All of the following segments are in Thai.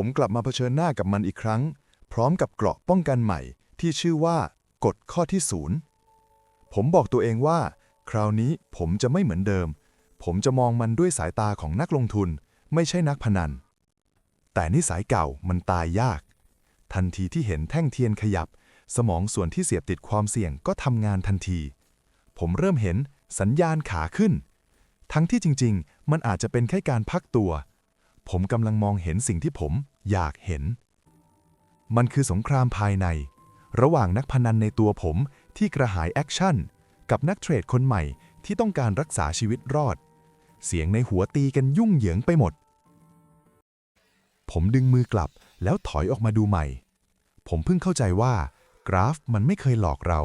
ผมกลับมาเผชิญหน้ากับมันอีกครั้ง พร้อมกับเกราะป้องกันใหม่ที่ชื่อว่ากฎข้อที่ศูนย์ผมบอกตัวเองว่า คราวนี้ผมจะไม่เหมือนเดิม ผมจะมองมันด้วยสายตาของนักลงทุน ไม่ใช่นักพนัน แต่นิสัยเก่ามันตายยาก ทันทีที่เห็นแท่งเทียนขยับ สมองส่วนที่เสียบติดความเสี่ยงก็ทำงานทันที ผมเริ่มเห็นสัญญาณขาขึ้น ทั้งที่จริง ๆ มันอาจจะเป็นแค่การพักตัว ผมกำลังมองเห็นสิ่งที่ผมอยากเห็น มันคือสงครามภายใน ระหว่างนักพนันในตัวผมที่กระหายแอคชั่น กับนักเทรดคนใหม่ที่ต้องการรักษาชีวิตรอด เสียงในหัวตีกันยุ่งเหยิงไปหมด ผมดึงมือกลับแล้วถอยออกมาดูใหม่ ผมเพิ่งเข้าใจว่า กราฟมันไม่เคยหลอกเรา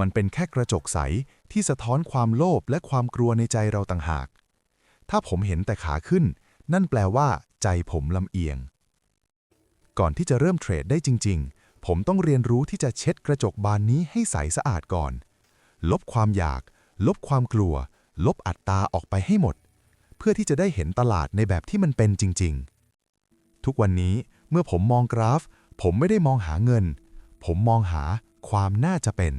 มันเป็นแค่กระจกใสที่สะท้อนความโลภและความกลัวในใจเราต่างหาก ถ้าผมเห็นแต่ขาขึ้น นั่นแปลว่าใจผมลำเอียง ก่อนที่จะเริ่มเทรดได้จริง ๆ ผมต้องเรียนรู้ที่จะเช็ดกระจกบานนี้ให้ใสสะอาดก่อน ลบความอยาก ลบความกลัว ลบอัตตาออกไปให้หมด เพื่อที่จะได้เห็นตลาดในแบบที่มันเป็นจริง ๆ ทุกวันนี้เมื่อผมมองกราฟ ผมไม่ได้มองหาเงิน ผมมองหาความน่าจะเป็น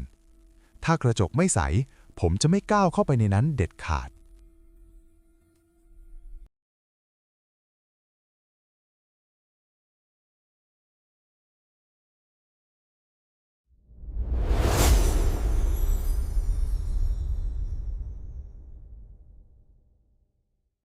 ถ้ากระจกไม่ใส ผมจะไม่ก้าวเข้าไปในนั้นเด็ดขาด